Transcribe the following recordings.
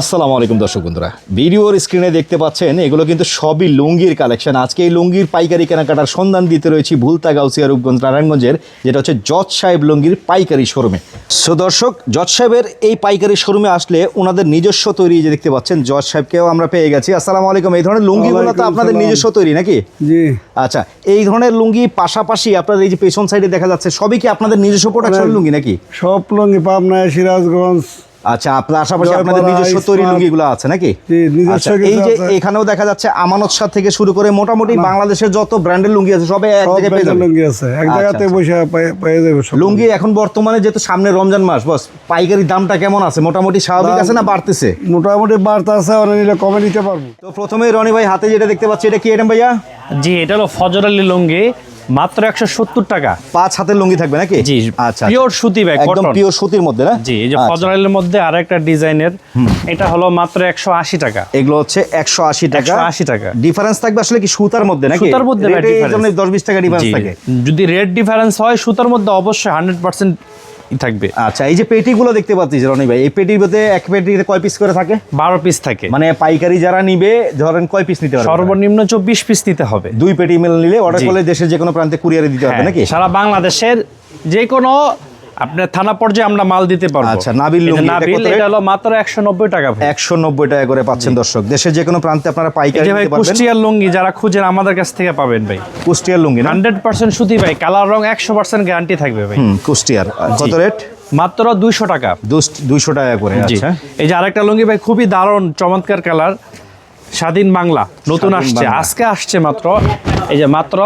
আসসালামু আলাইকুম দর্শক বন্ধুরা। ভিডিওর স্ক্রিনে দেখতে পাচ্ছেন এগুলো কিন্তু সবই লুঙ্গির কালেকশন আজকে এই লুঙ্গির পাইকারি কেনাকাটার সন্ধান দিতে রয়েছি ভুলতা গাউসিয়া রূপগঞ্জ নারায়ণগঞ্জের যেটা হচ্ছে জজ সাহেব লুঙ্গির পাইকারি শোরুমে সো দর্শক জজ সাহেবের এই পাইকারি শোরুমে আসলে ওনাদের নিজস্ব তৈরি যে দেখতে পাচ্ছেন জজ সাহেবকেও আমরা পেয়ে গেছি। আসসালামু আলাইকুম। এই ধরনের লুঙ্গিগুলো তো আপনাদের নিজস্ব তৈরি নাকি? জি। আচ্ছা এই ধরনের লুঙ্গি পাশাপাশি আপনাদের এই যে পেছন সাইডে দেখা যাচ্ছে সবই কি আপনাদের নিজস্ব প্রোডাকশন লুঙ্গি নাকি? সব লুঙ্গি পাবনায় সিরাজগঞ্জ আচ্ছা আপনার আশেপাশে আপনাদের নিজস্ব তৈরি লুঙ্গিগুলো আছে নাকি? আচ্ছা, কিছু এই যে এখানেও দেখা যাচ্ছে আমানত শাহ থেকে শুরু করে মোটামুটি বাংলাদেশের যত ব্র্যান্ডের লুঙ্গি আছে সবে এক জায়গায় পেয়ে যাবেন। লুঙ্গি আছে। এক আচ্ছা, জায়গাতে আচ্ছা। বসে পেয়ে- যাবে লুঙ্গি এখন বর্তমানে যেহেতু সামনে রমজান মাস বস পাইকারি দামটা কেমন আছে? মোটামুটি স্বাভাবিক আছে না বাড়তেছে? মোটামুটি আছে অনেক নিলে কমে নিতে পারব। তো প্রথমে রনি ভাই হাতে যেটা দেখতে পাচ্ছি এটা কি এরম ভাইয়া? জি এটা হলো ফজর আলী লুঙ্গি। মাত্র একশো সত্তর টাকা। পাঁচ হাতের লুঙ্গি থাকবে নাকি? জি আচ্ছা পিওর সুতি ব্যাগ একদম পিওর সুতির মধ্যে না? জি এই যে আচ্ছা। মধ্যে আর একটা ডিজাইনের এটা হলো মাত্র একশো আশি টাকা। এগুলো হচ্ছে একশো আশি টাকা। 180 টাকা। ডিফারেন্স থাকবে আসলে কি সুতার মধ্যে নাকি? সুতার মধ্যে দশ বিশ টাকা ডিফারেন্স থাকে। যদি রেট ডিফারেন্স হয় সুতার মধ্যে অবশ্যই হান্ড্রেড পার্সেন্ট থাকবে। আচ্ছা এই যে পেটিগুলো দেখতে পাচ্ছি রনি ভাই এই পেটির মধ্যে এক পেটিতে কয় পিস করে থাকে? বারো পিস থাকে। মানে পাইকারি যারা নিবে ধরেন কয় পিস নিতে পারবে? সর্বনিম্ন চব্বিশ পিস নিতে হবে। দুই পেটি মেল নিলে অর্ডার। করলে দেশের যে কোনো প্রান্তে কুরিয়ারে দিতে পারবে হ্যাঁ, নাকি? সারা বাংলাদেশের যে কোনো আপনার থানা পর্যায়ে আমরা মাল দিতে পারব। আচ্ছা, নাবিল নাবিল এটা হলো মাত্র একশো নব্বই টাকা ভাই। একশো নব্বই টাকা করে পাচ্ছেন দর্শক। দেশের যে কোনো প্রান্তে আপনারা পাইকারি নিতে পারবেন। কুষ্টিয়ার লুঙ্গি যারা খুঁজেন আমাদের কাছ থেকে পাবেন ভাই। কুষ্টিয়ার লুঙ্গি না? হান্ড্রেড পার্সেন্ট সুতি ভাই কালার রং একশো পার্সেন্ট গ্যারান্টি থাকবে ভাই। হুম কুষ্টিয়ার। কত রেট মাত্র দুইশো টাকা। দুইশো টাকা করে আচ্ছা। এই যে আরেকটা লুঙ্গি ভাই খুবই দারুণ চমৎকার কালার। স্বাধীন বাংলা নতুন আসছে। আজকে আসছে মাত্র এই যে মাত্র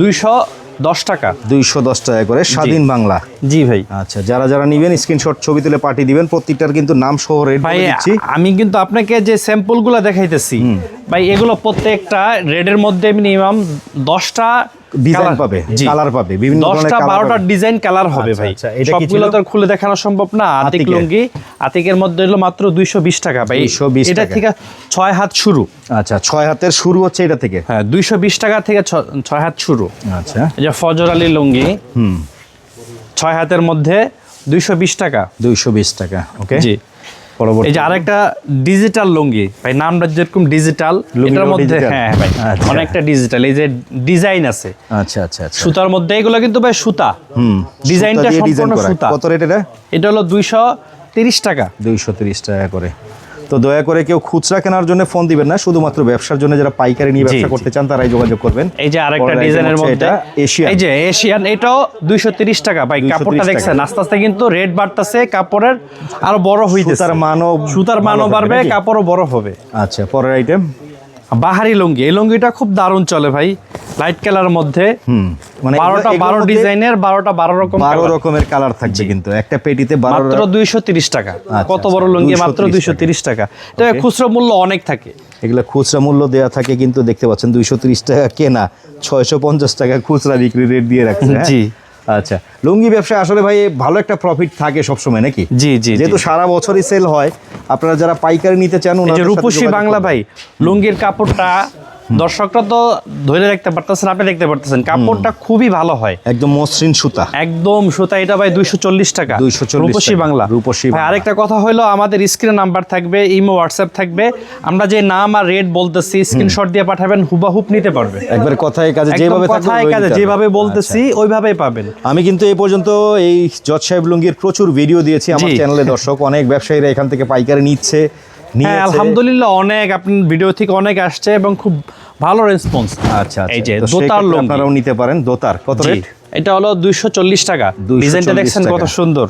দুইশো দশ টাকা। দুইশো দশ টাকা করে স্বাধীন বাংলা। জি ভাই। আচ্ছা যারা যারা নিবেন স্ক্রিনশট ছবি তুলে পাঠিয়ে দিবেন প্রত্যেকটার কিন্তু নাম সহ রেট দিচ্ছি। আমি কিন্তু আপনাকে যে স্যাম্পলগুলো দেখাইতেছি ভাই এগুলো প্রত্যেকটা রেডের মধ্যে মিনিমাম দশটা ডিজাইন পাবে কালার পাবে বিভিন্ন ধরনের। ডিজাইন কালার হবে আচ্ছা, ভাই। আচ্ছা, সবগুলো তো খুলে দেখানো সম্ভব না। আতিক লুঙ্গি আতিকের মধ্যে হলো মাত্র দুইশো বিশ টাকা ভাই। 220 এটা থেকে ছয় হাত শুরু। আচ্ছা ছয় হাতের শুরু হচ্ছে এটা থেকে? হ্যাঁ দুইশো বিশ টাকা থেকে ছয় হাত শুরু। আচ্ছা। এই যে ফজর আলী লুঙ্গি হুম। ছয় হাতের মধ্যে দুইশো বিশ টাকা। দুইশো বিশ টাকা ওকে। জি। এই যে আরেকটা ডিজিটাল লুঙ্গি। ভাই নামটা যেরকম ডিজিটাল এটার মধ্যে হ্যাঁ ভাই আচ্ছা। অনেকটা ডিজিটাল এই যে ডিজাইন আছে। আচ্ছা আচ্ছা আচ্ছা। সুতার মধ্যে এগুলো কিন্তু ভাই সুতা। হুম ডিজাইনটা ডিজাইন সম্পূর্ণ। সুতা। কত রেট এটা? এটা হলো দুইশো তিরিশ টাকা। দুইশো তিরিশ টাকা করে। তো দয়া করে কেউ খুচরা কেনার জন্য ফোন দিবেন না শুধুমাত্র ব্যবসার জন্য যারা পাইকারি নিয়ে ব্যবসা করতে চান তারাই যোগাযোগ করবেন। এই যে আরেকটা ডিজাইনের মধ্যে এটা এশিয়ান এই যে এশিয়ান এটাও দুইশো তিরিশ টাকা। ভাই কাপড়টা দেখছেন আস্তে আস্তে কিন্তু রেড বাড়তাছে কাপড়ের আরও বড় হইতেছে। সুতার মানও সুতার মানও বাড়বে কাপড়ও বড় হবে। আচ্ছা পরের আইটেম বাহারি লুঙ্গি। এই লুঙ্গিটা খুব দারুণ চলে ভাই। লাইট কালার মধ্যে মানে বারোটা বারো ডিজাইনের বারোটা বারো রকম বারো রকমের কালার থাকবে কিন্তু। একটা পেটিতে মাত্র দুইশো তিরিশ টাকা। আচ্ছা, কত বড় আচ্ছা, লুঙ্গি মাত্র দুইশো তিরিশ টাকা। এটা খুচরো মূল্য অনেক থাকে। এগুলো খুচরা মূল্য দেওয়া থাকে কিন্তু দেখতে পাচ্ছেন দুইশো তিরিশ টাকা কেনা। ছয়শো পঞ্চাশ টাকা খুচরা বিক্রি রেট দিয়ে রাখছে হ্যাঁ? জি। আচ্ছা লুঙ্গি ব্যবসায় আসলে ভাই ভালো একটা প্রফিট থাকে সবসময় নাকি জি, জি। যেহেতু সারা বছরই সেল হয় আপনারা যারা পাইকারি নিতে চান রূপসী বাংলা ভাই লুঙ্গির কাপড়টা দর্শকরা তো ধরে দেখতে পারতেছেন আপনি দেখতে পারতেছেন কাপড়টা খুবই ভালো হয়। একদম মসৃণ সুতা। একদম সুতা এটা ভাই দুইশো চল্লিশ টাকা। 240 রূপসী বাংলা। রূপসী আরেকটা কথা হলো আমাদের স্ক্রিনে নাম্বার থাকবে ইমো হোয়াটসঅ্যাপ থাকবে। আমরা যে নাম আর রেট বলতেছি স্ক্রিনশট দিয়ে পাঠাবেন হুবাহুব নিতে পারবে। একবার কথায় কাজে যেভাবে কথায় কাজে যেভাবে বলতেছি ওইভাবেই পাবেন। আচ্ছা। আমি কিন্তু এই পর্যন্ত এই জজ সাহেব লুঙ্গির প্রচুর ভিডিও দিয়েছি আমার। চ্যানেলে দর্শক অনেক ব্যবসায়ীরা এখান থেকে পাইকারি নিচ্ছে। হ্যাঁ আলহামদুলিল্লাহ অনেক আপনার ভিডিও থেকে অনেক আসছে এবং খুব ভালো রেসপন্স আচ্ছা আচ্ছা। এই যে দোতার লোক আপনারাও নিতে পারেন দোতার। কত রেট এটা হলো দুইশো চল্লিশ টাকা। ডিজাইনটা দেখছেন কত। সুন্দর।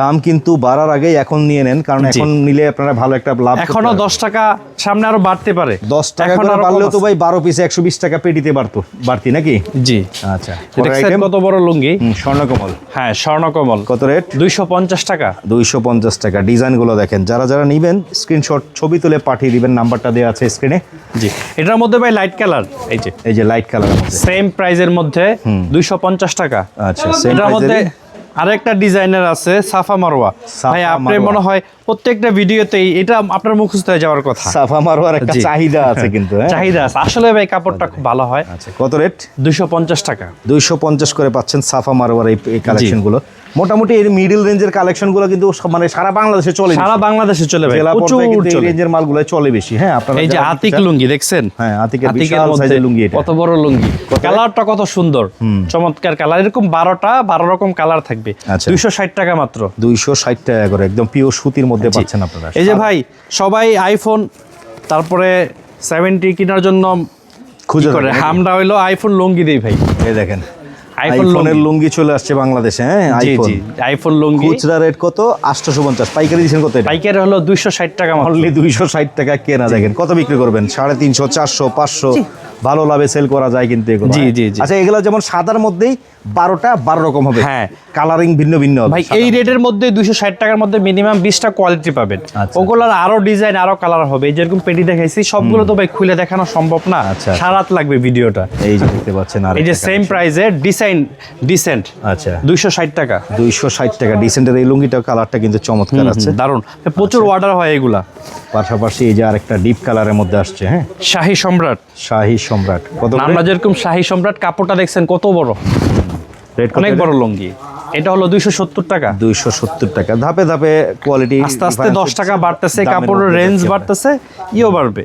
দাম কিন্তু বাড়ার আগেই এখন নিয়ে নেন কারণ এখন নিলে আপনারা ভালো একটা লাভ এখনও। দশ টাকা সামনে আরও বাড়তে পারে। দশ টাকা করে বাড়লেও তো ভাই বারো পিসে একশো বিশ টাকা পেটিতে বাড়তো বাড়তি নাকি? জি। আচ্ছা কত বড় লুঙ্গি? স্বর্ণকমল। হ্যাঁ স্বর্ণকমল। কত রেট দুইশো পঞ্চাশ টাকা। দুইশো পঞ্চাশ টাকা। ডিজাইনগুলো দেখেন যারা যারা নিবেন স্ক্রিনশট ছবি তুলে পাঠিয়ে দিবেন নাম্বারটা দেওয়া আছে স্ক্রিনে জি। এটার মধ্যে ভাই লাইট কালার এই যে। এই যে লাইট কালার সেম প্রাইজের মধ্যে দুইশো পঞ্চাশ টাকা। আচ্ছা সেম এটার মধ্যে আরেকটা ডিজাইনের আছে সাফা মারোয়া ভাই আপনি মনে হয় প্রত্যেকটা ভিডিওতেই এটা আপনার মুখস্থ হয়ে যাওয়ার কথা। সাফা মারোয়ার একটা চাহিদা আছে কিন্তু হ্যাঁ? চাহিদা আছে। আসলে ভাই কাপড়টা খুব ভালো হয়। আচ্ছা কত রেট? দুইশো পঞ্চাশ টাকা। দুইশো পঞ্চাশ করে পাচ্ছেন সাফা মারোয়ার এই এই কালেকশনগুলো মোটামুটি এর মিডল রেঞ্জের কালেকশনগুলো কিন্তু মানে সারা বাংলাদেশে চলে সারা বাংলাদেশে চলে ভাই প্রচুর চলে। রেঞ্জের মালগুলো চলে বেশি হ্যাঁ আপনারা এই যে আতিক লুঙ্গি দেখছেন? হ্যাঁ, আতিকের বিশাল সাইজের লুঙ্গি এটা। কত বড় লুঙ্গি। কালারটা কত সুন্দর। চমৎকার কালার। এরকম বারোটা বারো রকম কালার থাকবে। আচ্ছা। দুইশো ষাট টাকা মাত্র। দুইশো ষাট টাকা করে একদম পিওর সুতির মধ্যে পাচ্ছেন আপনারা। এই যে ভাই সবাই আইফোন তারপরে সেভেন্টি কেনার জন্য খুঁজে করে? আমরা হইল আইফোন লুঙ্গি দেই ভাই। এই দেখেন। আইফোনের লুঙ্গি। চলে আসছে বাংলাদেশে হ্যাঁ? IPhone iPhone lungi. খুচরা রেট কত? আটশোশো পঞ্চাশ। পাইকারি দিচ্ছেন কত পাইকারি হলো দুইশো ষাট টাকা মাত্র। অনলি দুইশো ষাট টাকা কেনা দেখেন কত বিক্রি করবেন? সাড়ে তিনশো চারশো পাঁচশো। ভালো লাভে সেল করা যায় কিন্তু এগুলো। জি? জি, জি। আচ্ছা এগুলো যেমন সাদার মধ্যেই বারোটা বারো রকম হবে। হ্যাঁ। কালারিং ভিন্ন ভিন্ন ভাই এই রেটের মধ্যে দুইশো ষাট টাকার মধ্যে মিনিমাম বিশটা কোয়ালিটি পাবেন। আচ্ছা। ওগুলোর আরও ডিজাইন আরও কালার হবে। যেরকম পেটি দেখাইছি সবগুলো তো ভাই খুলে দেখানো সম্ভব না। আচ্ছা। সারাত লাগবে ভিডিওটা। এই যে দেখতে পাচ্ছেন আর এই যে সেম প্রাইসে ডিজাইন ডিসেন্ট আচ্ছা। দুইশো ষাট টাকা। দুইশো ষাট টাকা। ডিসেন্টের এই লুঙ্গিটা কালারটা কিন্তু চমৎকার আছে। দারুণ প্রচুর আচ্ছা। অর্ডার হয় এগুলা। পাশাপাশি এই যে আরেকটা ডিপ কালারের মধ্যে আসছে হ্যাঁ? শাহী সম্রাট। শাহী সম্রাট। আমরা যেরকম শাহী সম্রাট কাপড়টা দেখছেন কত বড়? অনেক বড় লুঙ্গি। এটা হলো দুইশো সত্তর টাকা। দুইশো সত্তর টাকা। ধাপে ধাপে কোয়ালিটি আস্তে আস্তে দশ টাকা বাড়তেছে কাপড়ের রেঞ্জ বাড়তেছে ইও বাড়বে।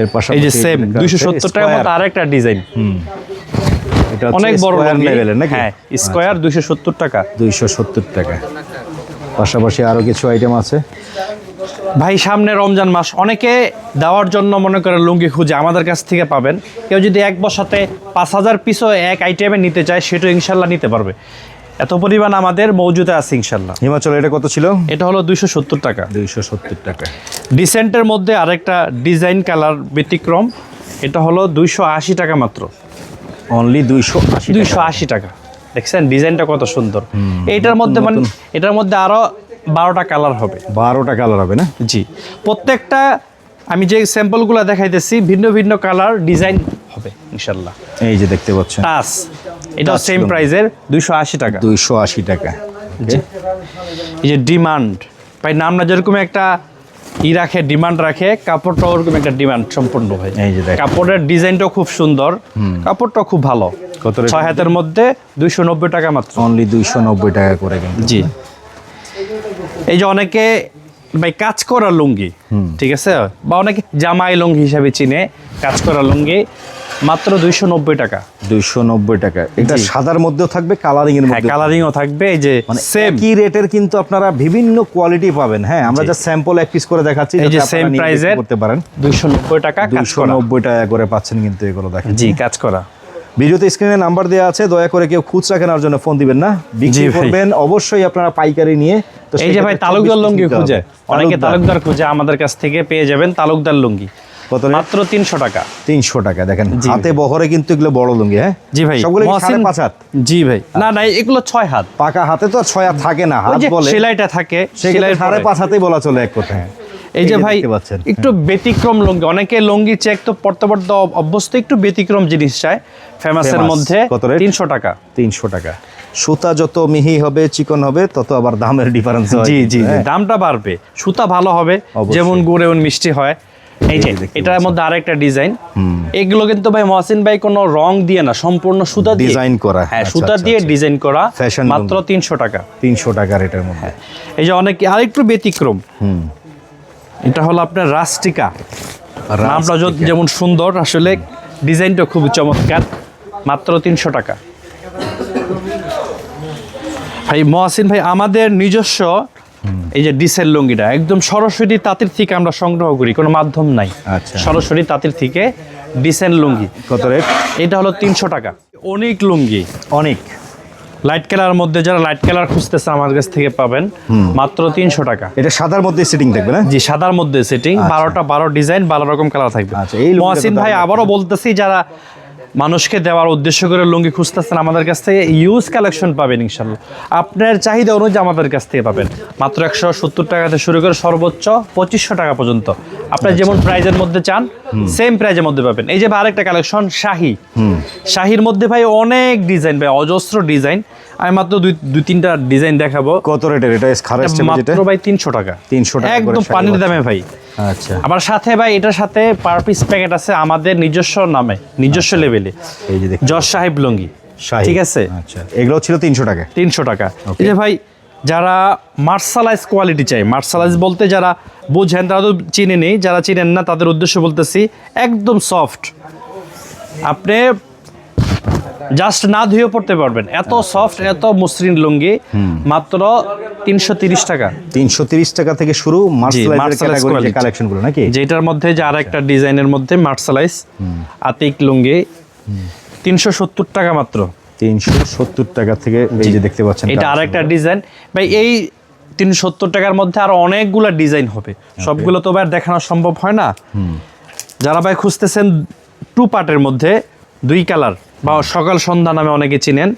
এর পাশাপাশি এই যে সেম দুইশো সত্তর টাকার মতো আরেকটা ডিজাইন অনেক বড় লেভেলের নাকি? হ্যাঁ স্কোয়ার দুইশো সত্তর টাকা। দুইশো সত্তর টাকা। পাশাপাশি আরও কিছু আইটেম আছে? ভাই সামনে রমজান মাস। অনেকে দেওয়ার জন্য মনে করে লুঙ্গি খুঁজে আমাদের কাছ থেকে পাবেন। কেউ যদি এক বসাতে পাঁচ হাজার পিসও এক আইটেমে নিতে চায় সেটাও ইনশাল্লাহ নিতে পারবে। এত পরিমাণ আমাদের মৌজুদে আছে ইনশাল্লাহ। হিমাচল এটা কত ছিল? এটা হলো দুইশো সত্তর টাকা। দুইশো সত্তর টাকা। ডিসেন্টের মধ্যে আরেকটা ডিজাইন কালার ব্যতিক্রম। এটা হলো দুইশো আশি টাকা মাত্র। অনলি দুইশো আশি দুইশো আশি টাকা। দেখছেন? ডিজাইনটা কত সুন্দর। এইটার মধ্যে মানে এটার মধ্যে আরও বারোটা কালার হবে। বারোটা কালার হবে না? জি। প্রত্যেকটা আমি যে স্যাম্পলগুলো দেখাইতেছি ভিন্ন ভিন্ন কালার ডিজাইন হবে ইনশাল্লাহ এই যে দেখতে পাচ্ছেন। টাস এটা সেম প্রাইজের দুইশো আশি টাকা। দুইশো আশি টাকা। এই যে ডিমান্ড ভাই নামটা যেরকম একটা ই রাখে ডিমান্ড রাখে কাপড়টা ওরকম একটা ডিমান্ড সম্পূর্ণ ভাই। এই যে। কাপড়ের ডিজাইনটাও খুব সুন্দর কাপড়টাও খুব ভালো। কত? ছয় হাতের মধ্যে দুইশো নব্বই টাকা মাত্র। অনলি দুইশো নব্বই টাকা করে কিন্তু জি। এই যে অনেকে ভাই কাজ করা লুঙ্গি ঠিক আছে? বা অনেকে জামাই লুঙ্গি হিসাবে চিনে কাজ করা লুঙ্গি মাত্র দুইশো নব্বই টাকা। দুইশো নব্বই টাকা। এটা সাদার মধ্যেও থাকবে কালারিং এর মধ্যে কালারিংও থাকবে এই যে সেম একই রেটের কিন্তু আপনারা বিভিন্ন কোয়ালিটি পাবেন। হ্যাঁ আমরা যা স্যাম্পল এক পিস করে দেখাচ্ছি এই যে সেম দেখতে করতে পারেন। দুইশো নব্বই টাকা কাজ দুইশো নব্বই টাকা করে পাচ্ছেন কিন্তু এগুলো দেখেন। জি কাজ করা। ভিডিওতে স্ক্রিনে নাম্বার দেওয়া আছে দয়া করে কেউ খুচরা কেনার জন্য ফোন দিবেন না। বিক্রি করবেন অবশ্যই আপনারা পাইকারি নিয়ে এই যে ভাই তালুকদার লুঙ্গি খুঁজে অনেকে তালুকদার। খুঁজে আমাদের কাছ থেকে পেয়ে যাবেন তালুকদার লুঙ্গি। কত মাত্র তিনশো টাকা। তিনশো টাকা দেখেন হাতে বহরে কিন্তু এগুলো বড় লুঙ্গি হ্যাঁ? জি ভাই সবগুলো সাড়ে পাঁচ হাত? জি ভাই। না না এগুলো ছয় হাত। পাকা হাতে তো ছয় হাত থাকে না হাত বলে। সেলাইটা থাকে সেলাই সাড়ে পাঁচ হাতেই বলা চলে এক কথায়। এই যে ভাই একটু ব্যতিক্রম লুঙ্গি। অনেকে লুঙ্গি চেক তো পড়তে পড়তে অভ্যস্ত একটু ব্যতিক্রম জিনিস চায়। ফেমাসের। মধ্যে? তিনশো টাকা। তিনশো টাকা। সুতা যত মিহি হবে চিকন হবে তত আবার দামের ডিফারেন্স জি জি জি, দামটা বাড়বে। সুতা ভালো হবে যেমন গুড় এমন মিষ্টি হয়। এই যে এটার মধ্যে আরেকটা ডিজাইন এগুলো কিন্তু ভাই মহসিন ভাই কোনো রং দিয়ে না সম্পূর্ণ সুতা দিয়ে। ডিজাইন করা। হ্যাঁ আচ্ছা, সুতা আচ্ছা, দিয়ে আচ্ছা। ডিজাইন করা Fashion মাত্র। তিনশো টাকা। তিনশো টাকা রেটের মধ্যে। এই যে অনেক আরেকটু ব্যতিক্রম। হুম। এটা হলো আপনার রাস্টিকা। নামটা যেমন সুন্দর আসলে ডিজাইনটা খুব চমৎকার মাত্র তিনশো টাকা। ভাই মহাসিন ভাই আমাদের নিজস্ব এই যে ডিসেল লুঙ্গিটা একদম সরাসরি তাঁতের থেকে আমরা সংগ্রহ করি কোনো মাধ্যম নাই। আচ্ছা। সরাসরি তাঁতির থেকে ডিসেল লুঙ্গি। কত রেট? এটা হলো তিনশো টাকা। অনেক লুঙ্গি। অনেক। লাইট কালার মধ্যে যারা লাইট কালার খুঁজতেছে আমার কাছ থেকে পাবেন মাত্র তিনশো টাকা। এটা সাদার মধ্যে সেটিং থাকবে না? জি সাদার মধ্যে সেটিং বারোটা বারো ডিজাইন বারো রকম কালার থাকবে। আচ্ছা, মহাসিন ভাই আবারও বলতেছি যারা মানুষকে দেওয়ার উদ্দেশ্য করে লুঙ্গি খুঁজতেছেন আমাদের কাছ থেকে ইউজ কালেকশন পাবেন ইনশাল্লাহ আপনার চাহিদা অনুযায়ী আমাদের কাছ থেকে পাবেন। মাত্র একশো সত্তর টাকাতে থেকে শুরু করে সর্বোচ্চ পঁচিশশো টাকা পর্যন্ত। আপনার আচ্ছা। যেমন প্রাইজের মধ্যে চান সেম প্রাইজের মধ্যে পাবেন। এই যে আরেকটা কালেকশন শাহি। শাহির মধ্যে ভাই অনেক ডিজাইন ভাই অজস্র ডিজাইন আমি মাত্র দুই দুই তিনটা ডিজাইন দেখাবো। কত রেটের? এটা খারাপ মাত্র ভাই তিনশো টাকা। 300 টাকা একদম পানির দামে ভাই। আচ্ছা। আবার সাথে ভাই এটার সাথে পার পিস প্যাকেট আছে আমাদের নিজস্ব নামে নিজস্ব লেভেলে এই যে দেখুন। জজ সাহেব লুঙ্গি। ঠিক আছে? আচ্ছা। এগুলো ছিল তিনশো টাকা। তিনশো টাকা। এই যে ভাই যারা মার্শালাইজ কোয়ালিটি চাই মার্শালাইজ বলতে যারা বুঝেন তারা তো চিনে নেই যারা চিনেন না তাদের উদ্দেশ্য বলতেছি একদম সফট আপনি জাস্ট না ধুয়ে পড়তে পারবেন। এত সফট এত মসৃণ লুঙ্গি মাত্র তিনশো তিরিশ টাকা। তিনশো তিরিশ টাকা থেকে শুরু। কালেকশনগুলো নাকি? যেটার মধ্যে যে আর একটা ডিজাইনের মধ্যে মার্শালাইজ আতিক লুঙ্গি। তিনশো সত্তর টাকা মাত্র। তিনশো সত্তর টাকা থেকে এই যে দেখতে পাচ্ছেন এটা আর একটা ডিজাইন। ভাই এই তিনশো সত্তর টাকার মধ্যে আরও অনেকগুলো ডিজাইন হবে। সবগুলো তো আর দেখানো সম্ভব হয় না। যারা ভাই খুঁজতেছেন টু পার্টের মধ্যে দুই কালার। বা সকাল সন্ধ্যা নামে অনেকে চিনেন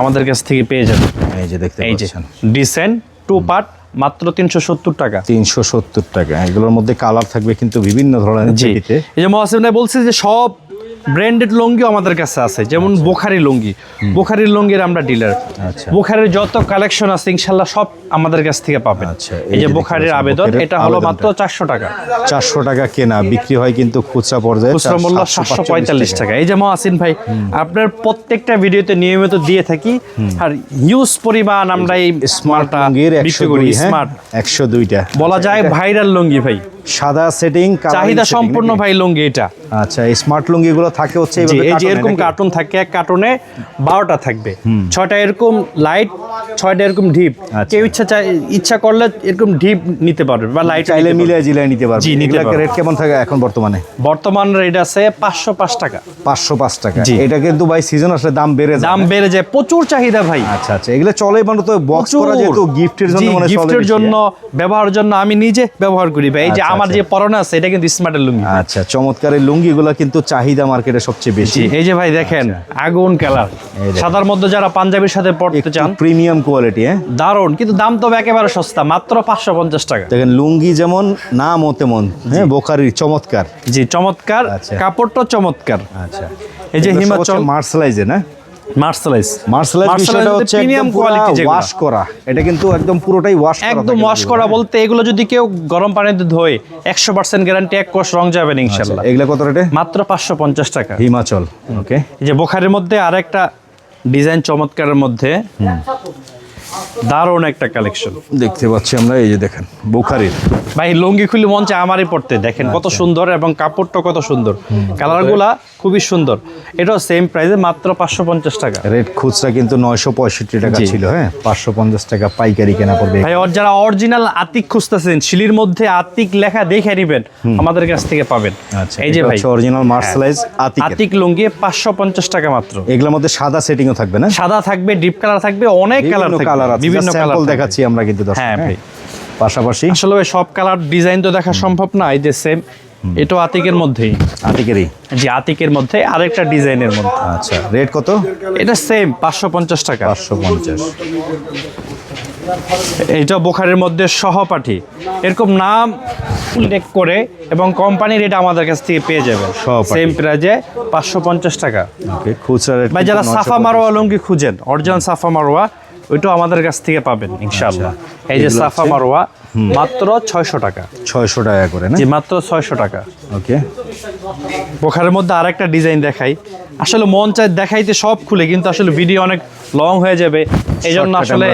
আমাদের কাছ থেকে পেয়ে যাবেন। এই যে দেখতে পাচ্ছেন। ডিসেন্ট টু পার্ট মাত্র তিনশো সত্তর টাকা। তিনশো সত্তর টাকা। এগুলোর মধ্যে কালার থাকবে কিন্তু বিভিন্ন ধরনের এই যে মহাসিম ভাই বলছে যে সব ব্র্যান্ডেড লুঙ্গিও আমাদের কাছে আছে যেমন বোখারি লুঙ্গি। বোখারির লুঙ্গির আমরা ডিলার আচ্ছা। বোখারির যত কালেকশন আছে ইনশাল্লাহ সব আমাদের কাছ থেকে পাবেন। আচ্ছা, এই যে বোখারির আবেদন এটা হলো মাত্র চারশো টাকা। চারশো টাকা কেনা বিক্রি হয় কিন্তু খুচরা পর্যায়ে খুচরা মূল্য সাতশো পঁয়তাল্লিশ টাকা। এই যে মহাসিন ভাই আপনার প্রত্যেকটা ভিডিওতে নিয়মিত দিয়ে থাকি। আর হিউজ পরিমাণ আমরা এই স্মার্ট লুঙ্গির একশো করি হ্যাঁ? স্মার্ট একশো দুইটা। বলা যায় ভাইরাল লুঙ্গি ভাই। সাদা সেটিং চাহিদা সম্পূর্ণ ভাই লুঙ্গি এটা। আচ্ছা স্মার্ট লুঙ্গি গুলো থাকে হচ্ছে এই যে এরকম কার্টুন থাকে এক কার্টুনে বারোটা থাকবে। ছয়টা এরকম লাইট ছয়টা এরকম ডিপ আচ্ছা। কেউ ইচ্ছা চাই ইচ্ছা করলে এরকম ডিপ নিতে পারবে বা লাইট চাইলে মিলিয়ে জিলিয়ে নিতে পারবে। জি, নিতে পারবে। রেট কেমন থাকে এখন বর্তমানে? বর্তমান রেট আছে পাঁচশো পাঁচ টাকা। পাঁচশো পাঁচ টাকা। এটা কিন্তু ভাই সিজন আসলে দাম বেড়ে যায়। দাম বেড়ে যায়। প্রচুর চাহিদা ভাই। আচ্ছা আচ্ছা। এগুলো চলে মানে তো বক্স করা যেহেতু গিফটের জন্য মানে গিফটের জন্য ব্যবহারের জন্য আমি নিজে ব্যবহার করি ভাই। এই যে আচ্ছা, আমার আচ্ছা। যে পরনে আছে এটা কিন্তু স্মার্টের লুঙ্গি? আচ্ছা চমৎকার। এই লুঙ্গিগুলো কিন্তু চাহিদা মার্কেটে সবচেয়ে বেশি। এই যে ভাই দেখেন আগুন কালার। আচ্ছা। সাদার মধ্যে যারা পাঞ্জাবির সাথে পড়তে চান প্রিমিয়াম কোয়ালিটি হ্যাঁ? দারুণ। কিন্তু দাম তো একেবারে সস্তা মাত্র পাঁচশো পঞ্চাশ টাকা। দেখেন লুঙ্গি যেমন নামও তেমন হ্যাঁ? বোকারির চমৎকার। জি চমৎকার। আচ্ছা। কাপড়টা চমৎকার। আচ্ছা। এই যে হিমাচল মার্শালাইজে না? বিষয়টা হচ্ছে প্রিমিয়াম কোয়ালিটি ওয়াশ করা। এটা কিন্তু একদম পুরোটাই ওয়াশ করা একদম ওয়াশ করা বলতে এগুলো যদি কেউ গরম পানিতে ধোয় একশো পার্সেন্ট গ্যারান্টি এক কোষ রং যাবে না ইনশাল্লাহ। এগুলা কত রেটে মাত্র পাঁচশো পঞ্চাশ টাকা। হিমাচল ওকে এই যে বোখারের মধ্যে আরেকটা ডিজাইন চমৎকারের মধ্যে। দারুণ একটা কালেকশন দেখতে পাচ্ছি আমরা এই যে দেখেন বুখারির। ভাই লুঙ্গি খুলে মঞ্চে আমারই পড়তে দেখেন কত সুন্দর এবং কাপড়টা কত সুন্দর। কালারগুলা খুবই সুন্দর। এটাও সেম প্রাইসে মাত্র পাঁচশো পঞ্চাশ টাকা। রেট খুচরা কিন্তু নয়শো পঁয়ষট্টি টাকা ছিল হ্যাঁ? পাঁচশো পঞ্চাশ টাকা পাইকারি কেনা পড়বে। ভাই ওর যারা অরিজিনাল আতিক খুঁজতেছেন শিলির মধ্যে আতিক লেখা দেখে নিবেন আমাদের কাছ থেকে পাবেন। আচ্ছা এই যে ভাই হ্যাঁ। অরিজিনাল মার্শালাইজ আতিক আতিক লুঙ্গি পাঁচশো পঞ্চাশ টাকা মাত্র। এগুলোর মধ্যে সাদা সেটিংও থাকবে না? সাদা থাকবে ডিপ কালার থাকবে অনেক কালার থাকবে কালার বিভিন্ন কালার দেখাচ্ছি আমরা কিন্তু দর্শক, হ্যাঁ? ভাই। পাশাপাশি? আসলে ভাই সব কালার ডিজাইন তো দেখা সম্ভব না এই যে সেম এটাও আতিকের মধ্যেই। আতিকেরই? জি আতিকের মধ্যে আরেকটা ডিজাইনের মধ্যে। আচ্ছা রেট কত? এটা সেম পাঁচশো পঞ্চাশ টাকা। পাঁচশো পঞ্চাশ। এটা বোখারের মধ্যে সহপাঠী। এরকম নাম উল্লেখ করে এবং কোম্পানির এটা আমাদের কাছ থেকে পেয়ে যাবেন। সেম প্রাইজে পাঁচশো পঞ্চাশ টাকা। খুচরা রেট ভাই যারা সাফা মারোয়া লুঙ্গি খুঁজেন অরিজিনাল সাফা মারোয়া ওইটাও আমাদের কাছ থেকে পাবেন ইনশাল্লাহ এই যে সাফা? মারোয়া মাত্র ছয়শো টাকা। ছয়শো টাকা করে না? মাত্র ছয়শো টাকা। ওকে। বোখারের মধ্যে আরেকটা ডিজাইন দেখাই। আসলে মন চায় দেখাইতে সব খুলে কিন্তু আসলে ভিডিও অনেক লং হয়ে যাবে। এই জন্য আসলে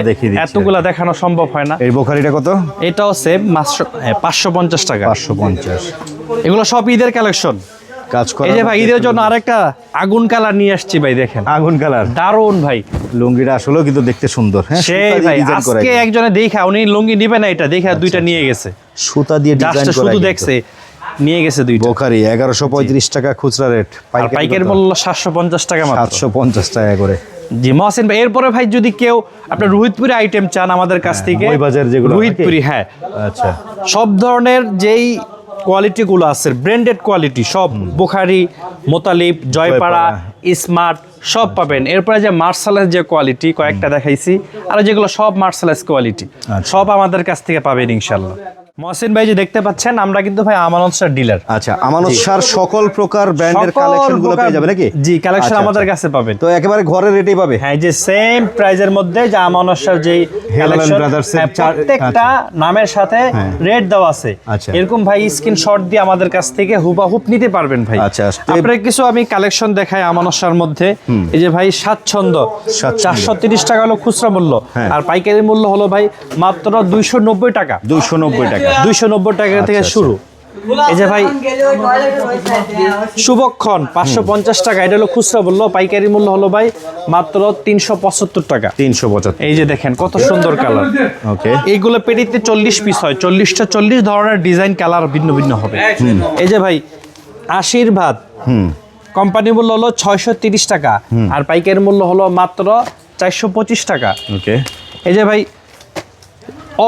এতগুলা দেখানো সম্ভব হয় না। এই বোখারিটা কত? এটাও সেম পাঁচশো পঞ্চাশ টাকা। পাঁচশো পঞ্চাশ। এগুলো সব ঈদের কালেকশন কাজ করা এই যে ভাই ঈদের জন্য আরেকটা আগুন কালার নিয়ে আসছি ভাই দেখেন। আগুন কালার। দারুণ ভাই। লুঙ্গিটা আসলেও কিন্তু দেখতে সুন্দর হ্যাঁ? সেই ভাই আজকে একজনে দেখা উনি লুঙ্গি নিবে না এটা দেখা দুইটা নিয়ে গেছে। সুতা দিয়ে ডিজাইন করা শুধু দেখছে নিয়ে গেছে দুইটা। এগারোশো পঁয়ত্রিশ টাকা খুচরা রেট। আর পাইকারি মূল্য সাতশো পঞ্চাশ টাকা মাত্র। সাতশো পঞ্চাশ টাকা করে। জি মহসিন ভাই এরপরে ভাই যদি কেউ আপনার রোহিতপুরি আইটেম চান আমাদের কাছ থেকে ওই বাজার যেগুলো রোহিতপুরি হ্যাঁ। আচ্ছা। সব ধরনের যেই কোয়ালিটিগুলো আছে ব্র্যান্ডেড কোয়ালিটি সব বুখারি মোতালিব জয়পাড়া স্মার্ট সব পাবেন। এরপরে যে মার্শালাইজ যে কোয়ালিটি কয়েকটা দেখাইছি। আর যেগুলো সব মার্শালাইজ কোয়ালিটি আচ্ছা। সব আমাদের কাছ থেকে পাবেন ইনশাল্লাহ। মহসিন ভাই যে দেখতে পাচ্ছেন আমরা কিন্তু ভাই আমানত ডিলার আচ্ছা আমানত সকল প্রকার ব্র্যান্ডের কালেকশনগুলো পেয়ে যাবে নাকি? জি কালেকশন আচ্ছা, আমাদের আচ্ছা। কাছে পাবেন তো একেবারে ঘরের রেটেই পাবে? হ্যাঁ যে সেম প্রাইজের মধ্যে যে যেই Brothers এর হ্যাঁ, প্রত্যেকটা নামের সাথে হ্যাঁ। রেট দেওয়া আছে। আচ্ছা। এরকম ভাই স্ক্রিনশট দিয়ে আমাদের কাছ থেকে হুবাহুব নিতে পারবেন ভাই। আচ্ছা, আপনার কিছু আমি কালেকশন দেখাই আমানসার মধ্যে। এই যে ভাই স্বাচ্ছন্দ্য। স্বাচ্ছন্দ্য। চারশো তিরিশ টাকা হলো খুচরা মূল্য। হ্যাঁ। আর পাইকারি মূল্য হলো ভাই মাত্র দুইশো নব্বই টাকা। দুইশো নব্বই টাকা। দুইশো নব্বই টাকা থেকে আচ্ছা। শুরু। এই যে ভাই শুভক্ষণ পাঁচশো পঞ্চাশ টাকা এটা হলো খুচরা মূল্য পাইকারি মূল্য হলো ভাই মাত্র তিনশো পঁচাত্তর টাকা। তিনশো পঁচাত্তর। এই যে দেখেন কত সুন্দর কালার। ওকে। এইগুলো পেটিতে চল্লিশ পিস হয় চল্লিশটা চল্লিশ ধরনের ডিজাইন কালার ভিন্ন ভিন্ন হবে। এই যে ভাই আশীর্বাদ। কোম্পানি মূল্য হলো ছয়শো তিরিশ টাকা আর পাইকারি মূল্য হলো মাত্র চারশো পঁচিশ টাকা। ওকে। এই যে ভাই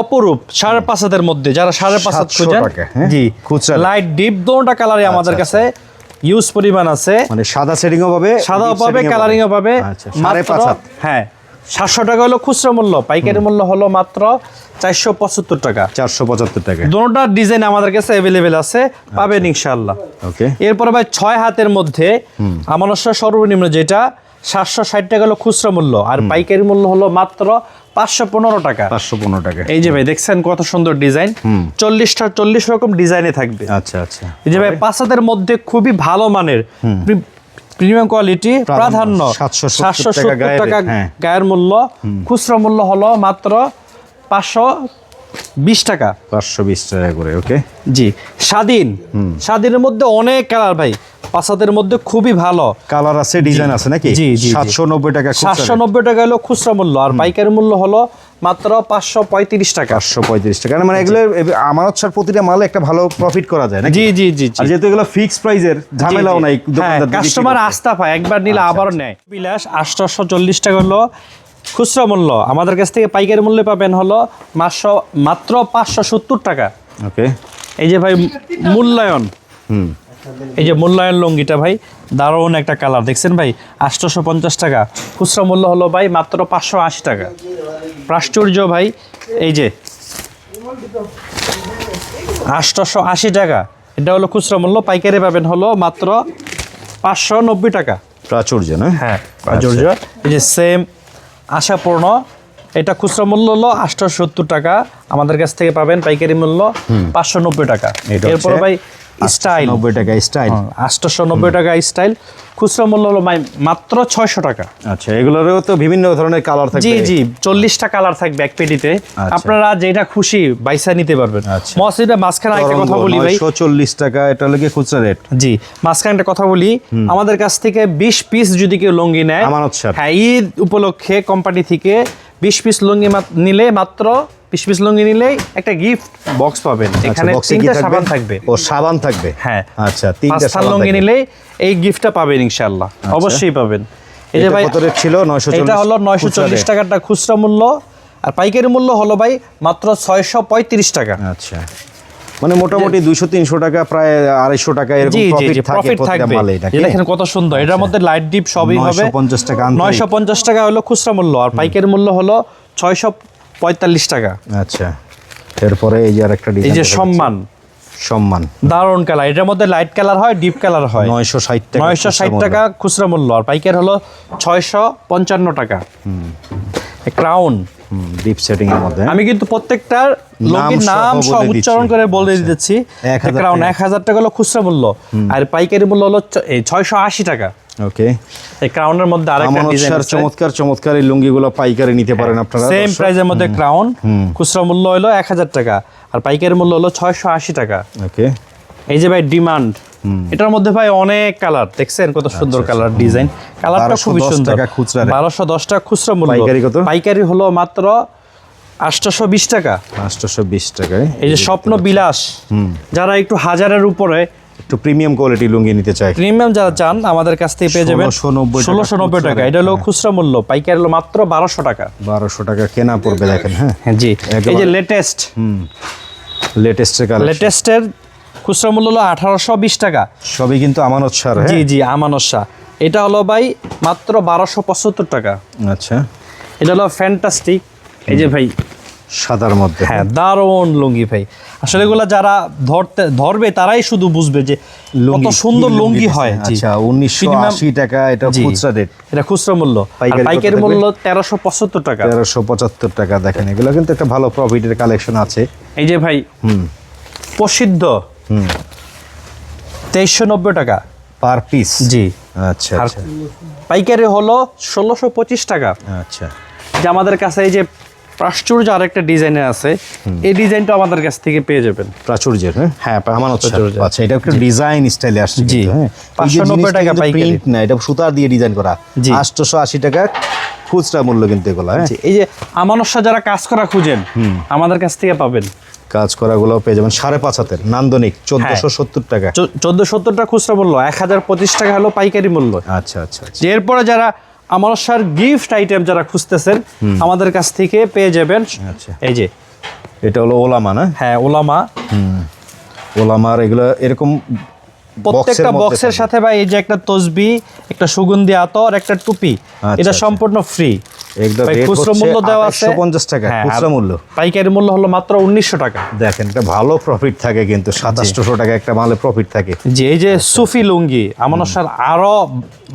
অপরূপ সাড়ে পাঁচ হাতের মধ্যে যারা সাড়ে পাঁচ হাত খুঁজেন হ্যাঁ? জি খুচরা। লাইট ডিপ দোনটা কালারে আমাদের আচ্ছা, কাছে ইউজ পরিমাণ আছে। মানে সাদা সেটিংও পাবে সাদাও পাবে setting ও কালারিংও পাবে। আচ্ছা সাড়ে পাঁচ হাত। হ্যাঁ সাতশো টাকা হলো খুচরা মূল্য পাইকারি মূল্য হলো মাত্র চারশো পঁচাত্তর টাকা। চারশো পঁচাত্তর টাকা। দোনোটা ডিজাইন আমাদের কাছে অ্যাভেলেবেল আছে পাবেন ইনশাল্লাহ ওকে। এরপরে ভাই ছয় হাতের মধ্যে আমানস্য সর্বনিম্ন যেটা সাতশো ষাট টাকা হলো খুচরা মূল্য আর পাইকারি মূল্য হলো মাত্র পাঁচশো পনেরো টাকা। পাঁচশো পনেরো টাকা। এই যে ভাই দেখছেন কত সুন্দর ডিজাইন? চল্লিশটা চল্লিশ রকম ডিজাইনে থাকবে। আচ্ছা আচ্ছা। এই যে ভাই পাঁচ মধ্যে খুবই ভালো মানের। প্রিমিয়াম কোয়ালিটি প্রাধান্য 770 সাতশো টাকা সত্তর গায়ের। টাকা হ্যাঁ। গায়ের মূল্য খুচরা মূল্য হলো মাত্র পাঁচশো বিশ টাকা। পাঁচশো বিশ টাকা করে ওকে? জি। স্বাধীন। স্বাধীনের মধ্যে অনেক কালার ভাই। হাতের মধ্যে খুবই ভালো। কালার আছে ডিজাইন আছে নাকি? জি, জি। সাতশো নব্বই টাকা সাতশো নব্বই টাকা হলো খুচরা মূল্য আর পাইকারি মূল্য হলো মাত্র পাঁচশো পঁয়ত্রিশ টাকা। পাঁচশো পঁয়ত্রিশ টাকা। মানে এগুলো আমানত সার প্রতিটা মালে একটা ভালো প্রফিট করা যায় জি জি জি যেহেতু এগুলো ফিক্স প্রাইজের ঝামেলাও নাই হ্যাঁ কাস্টমার আস্থা পায় একবার নিলে আবারও নেয়। বিলাস আটশোশো চল্লিশ টাকা হলো খুচরা মূল্য। আমাদের কাছ থেকে পাইকারি মূল্যে পাবেন হলো মাসশো মাত্র পাঁচশো সত্তর টাকা। ওকে এই যে ভাই মূল্যায়ন। হুম। এই যে মূল্যায়ন লুঙ্গিটা ভাই দারুণ একটা কালার দেখছেন ভাই? আটশোশো পঞ্চাশ টাকা। খুচরা মূল্য হলো ভাই মাত্র পাঁচশো আশি টাকা। প্রাশ্চর্য ভাই এই যে আটশোশো আশি টাকা। এটা হলো খুচরা মূল্য পাইকারি পাবেন হলো মাত্র পাঁচশো নব্বই টাকা। প্রাচুর্য না? হ্যাঁ প্রাচুর্য। এই যে সেম আশাপূর্ণ। এটা খুচরা মূল্য হলো আটশো সত্তর টাকা। আমাদের কাছ থেকে পাবেন পাইকারি মূল্য পাঁচশো নব্বই টাকা। এরপর ভাই স্টাইল। নব্বই টাকা স্টাইল। আটশোশো নব্বই টাকা স্টাইল। খুচরা মূল্য হলো মাত্র ছয়শো টাকা। আচ্ছা এগুলোরও তো বিভিন্ন ধরনের কালার থাকবে। জি জি চল্লিশটা কালার থাকবে এক পেটিতে। আপনারা যেটা খুশি বাইসা নিতে পারবেন। আচ্ছা। মসজিদে মাঝখানে একটা কথা বলি ভাই। চল্লিশ টাকা এটা হলো কি খুচরা রেট জি মাঝখানে একটা কথা বলি। আমাদের কাছ থেকে বিশ পিস যদি কেউ লুঙ্গি নেয়। হ্যাঁ ঈদ উপলক্ষে কোম্পানি থেকে বিশ পিস লুঙ্গি নিলে মাত্র পিস লুঙ্গি নিলেই একটা গিফট বক্স পাবেন। এখানে আচ্ছা, box এ কি তিনটা সাবান থাকবে। ও সাবান থাকবে? হ্যাঁ। আচ্ছা তিনটা সাবান লুঙ্গি থাকবে। নিলেই এই গিফটটা পাবেন ইনশাল্লাহ অবশ্যই পাবেন। এই যে ভাই কত রেট ছিল? নয়শো এটা হলো নয়শো চল্লিশ টাকাটা খুচরা মূল্য। আর পাইকারি মূল্য হলো ভাই মাত্র ছয়শো পঁয়ত্রিশ টাকা। আচ্ছা। মানে মোটামুটি দুইশো তিনশো টাকা প্রায় আড়াইশো টাকা এরকম প্রফিট থাকবে। দেখেন কত সুন্দর। এটার মধ্যে লাইট ডিপ সবই হবে। 950 টাকা নয়শো পঞ্চাশ টাকা হলো খুচরা মূল্য। আর পাইকারি মূল্য হলো ছয়শো পঁয়তাল্লিশ টাকা। আচ্ছা এরপরে এই যে আরেকটা এই যে সম্মান। সম্মান। দারুণ কালার এটার মধ্যে লাইট কালার হয় ডিপ কালার হয়। নয়শো ষাট টাকা নয়শো ষাট টাকা খুচরা মূল্য। আর পাইকার হলো ছয়শো পঞ্চান্ন টাকা। ক্রাউন ডিপ সেটিং এর মধ্যে। আমি কিন্তু প্রত্যেকটার লোকের নাম সব উচ্চারণ করে বলে। দিচ্ছি ক্রাউন টাকা। এক হাজার টাকা হলো খুচরা মূল্য। আর পাইকারি মূল্য হলো ছয়শো আশি টাকা। ওকে এই ক্রাউনের মধ্যে আরেকটা ডিজাইন সার চমৎকার চমৎকার এই লুঙ্গিগুলো পাইকারি নিতে পারেন আপনারা সেম প্রাইজের মধ্যে ক্রাউন খুচরা মূল্য হলো এক হাজার টাকা আর পাইকারি মূল্য হলো ছয়শো আশি টাকা। ওকে এই যে ভাই ডিমান্ড এটার মধ্যে ভাই অনেক কালার দেখছেন কত সুন্দর কালার ডিজাইন কালারটা খুবই সুন্দর। বারোশো দশ টাকা খুচরা মূল্য। পাইকারি কত? পাইকারি হলো মাত্র আটশোশো বিশ টাকা। আটশোশো বিশ টাকায়। এই যে স্বপ্ন বিলাস যারা একটু হাজারের উপরে একটু প্রিমিয়াম কোয়ালিটি লুঙ্গি নিতে চাই। প্রিমিয়াম যারা চান আমাদের কাছ থেকে পেয়ে যাবেন 1690 টাকা। ষোলোশো নব্বই টাকা। এটা হলো খুচরা মূল্য। পাইকারি হলো মাত্র বারোশো টাকা। বারোশো টাকা কেনা পড়বে দেখেন হ্যাঁ? হ্যাঁ জি। এই যে একেবারে- লেটেস্ট লেটেস্টের কালার লেটেস্টের খুচরা মূল্য হলো আঠারোশো বিশ টাকা। সবই কিন্তু আমানত সার জি জি আমানত আমানসা এটা হলো ভাই মাত্র বারোশো পঁচাত্তর টাকা। আচ্ছা। এটা হলো ফ্যান্টাস্টিক এই যে ভাই সাদার মধ্যে। হ্যাঁ দারুণ লুঙ্গি ভাই। আসলে এগুলা যারা ধরতে ধরবে তারাই শুধু বুঝবে যে কত সুন্দর লুঙ্গি হয়। আচ্ছা উনিশশো Minimum- আশি টাকা এটা খুচরা রেট এটা খুচরা মূল্য। পাইকারি মূল্য তেরোশো পঁচাত্তর টাকা। তেরোশো পঁচাত্তর টাকা দেখেন এগুলো কিন্তু একটা ভালো প্রফিটের কালেকশন আছে। এই যে ভাই হুম। প্রসিদ্ধ। হুম। তেইশশো নব্বই টাকা। পার পিস জি। আচ্ছা আচ্ছা। পাইকারি হলো ষোলোশো পঁচিশ টাকা। আচ্ছা। যে আমাদের কাছে এই যে প্রাচুর্য আরেকটা ডিজাইনের আছে। এই ডিজাইনটা আমাদের কাছ থেকে পেয়ে যাবেন। প্রাচুর্যের হ্যাঁ? হ্যাঁ। প্রাচুর্য আচ্ছা এটা একটা ডিজাইন স্টাইলে আসছে জি। হ্যাঁ? 590 টাকা পাইকারি। প্রিন্ট না এটা সুতার দিয়ে ডিজাইন করা। আটশোশো আশি টাকা খুচরা মূল্য কিন্তু এগুলো হ্যাঁ? এই যে আমানস্যা যারা কাজ করা খুঁজেন আমাদের কাছ থেকে পাবেন। কাজ করা গুলো পেয়ে যাবেন সাড়ে পাঁচ হাতের নান্দনিক চোদ্দশো সত্তর টাকা। চোদ্দ সত্তরটা খুচরা মূল্য এক হাজার পঁচিশ টাকা হলো পাইকারি মূল্য। আচ্ছা আচ্ছা আচ্ছা। এরপরে যারা আমানস্যার গিফট আইটেম যারা খুঁজতেছেন আমাদের কাছ থেকে পেয়ে যাবেন। আচ্ছা। এই যে। এটা হলো ওলামা না? হ্যাঁ ওলামা। ওলামার এগুলো এরকম প্রত্যেকটা বক্সের সাথে ভাই এই যে একটা তসবি একটা সুগন্ধি আতর একটা টুপি আচ্ছা, এটা আচ্ছা। সম্পূর্ণ ফ্রি ভাই, খুচরো মূল্য দেওয়া আছে। 850 টাকা, হ্যাঁ, খুচরা মূল্য। পাইকারি মূল্য হলো মাত্র উনিশশো টাকা। দেখেন এটা ভালো প্রফিট থাকে কিন্তু সাতাশশো টাকা একটা মালে প্রফিট থাকে। যে এই যে সুফি লুঙ্গি আমানস্যার আরও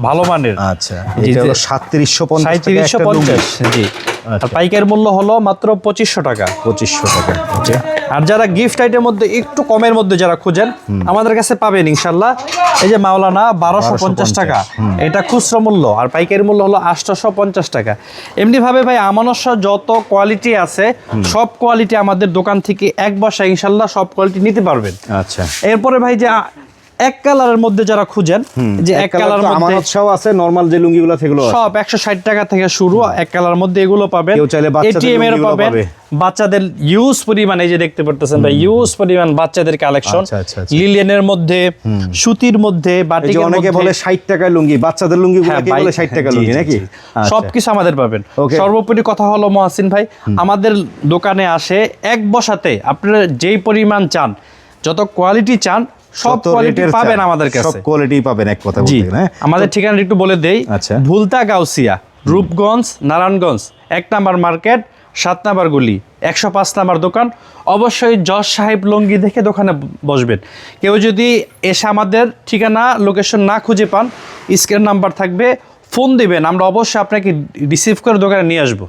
ভালো মানের। আচ্ছা এটা হলো সাতত্রিশশো পঞ্চাশ টাকা সাঁত্রিশশো একটা লুঙ্গি। পঞ্চাশ জি। আর আচ্ছা। মূল্য হলো মাত্র পঁচিশশো টাকা। পঁচিশশো টাকা ওকে। আর যারা গিফট আইটের মধ্যে একটু কমের মধ্যে যারা খুঁজেন আমাদের কাছে পাবেন ইনশাল্লাহ এই যে মাওলানা বারোশো পঞ্চাশ টাকা এটা খুচরো মূল্য আর পাইকারি মূল্য হলো আটশোশো পঞ্চাশ টাকা। এমনি ভাবে ভাই আমানস্য যত কোয়ালিটি আছে সব কোয়ালিটি আমাদের দোকান থেকে এক বসা ইনশাল্লাহ সব কোয়ালিটি নিতে পারবেন। আচ্ছা। এরপরে ভাই যে এক কালারের মধ্যে যারা খুঁজেন যে এক কালার মধ্যে আমানত শাও আছে নরমাল যে লুঙ্গিগুলো সেগুলো সব একশো ষাট টাকা থেকে শুরু এক কালার মধ্যে এগুলো পাবেন। কেউ চাইলে বাচ্চাদের এটিএম এর পাবেন। পাবে। বাচ্চাদের ইউজ পরিমাণ এই যে দেখতে পারতেছেন ভাই ইউজ পরিমাণ বাচ্চাদের কালেকশন আচ্ছা, আচ্ছা, আচ্ছা। লিলিয়ানের মধ্যে সুতির মধ্যে বাটিকের অনেকে বলে ষাট টাকা লুঙ্গি বাচ্চাদের লুঙ্গি হ্যাঁ, বলে বাই- ষাট টাকা লুঙ্গি নাকি। আচ্ছা। সবকিছু আমাদের পাবেন। সর্বোপরি কথা হলো মহাসিন ভাই আমাদের দোকানে আসে এক বসাতে আপনারা যেই পরিমাণ চান যত কোয়ালিটি চান সব কোয়ালিটি পাবেন আমাদের সব কাছে। কোয়ালিটি পাবেন এক কথা বলতে হ্যাঁ? আমাদের ঠিকানা একটু বলে দেই। আচ্ছা। ভুলতা গাউসিয়া রূপগঞ্জ নারায়ণগঞ্জ এক নাম্বার মার্কেট সাত নাম্বার গুলি একশো পাঁচ নাম্বার দোকান। অবশ্যই জজ সাহেব লঙ্গি দেখে দোকানে বসবেন। কেউ যদি এসে আমাদের ঠিকানা লোকেশন না খুঁজে পান স্ক্রিন নাম্বার থাকবে ফোন দিবেন আমরা অবশ্যই আপনাকে রিসিভ করে দোকানে নিয়ে আসব।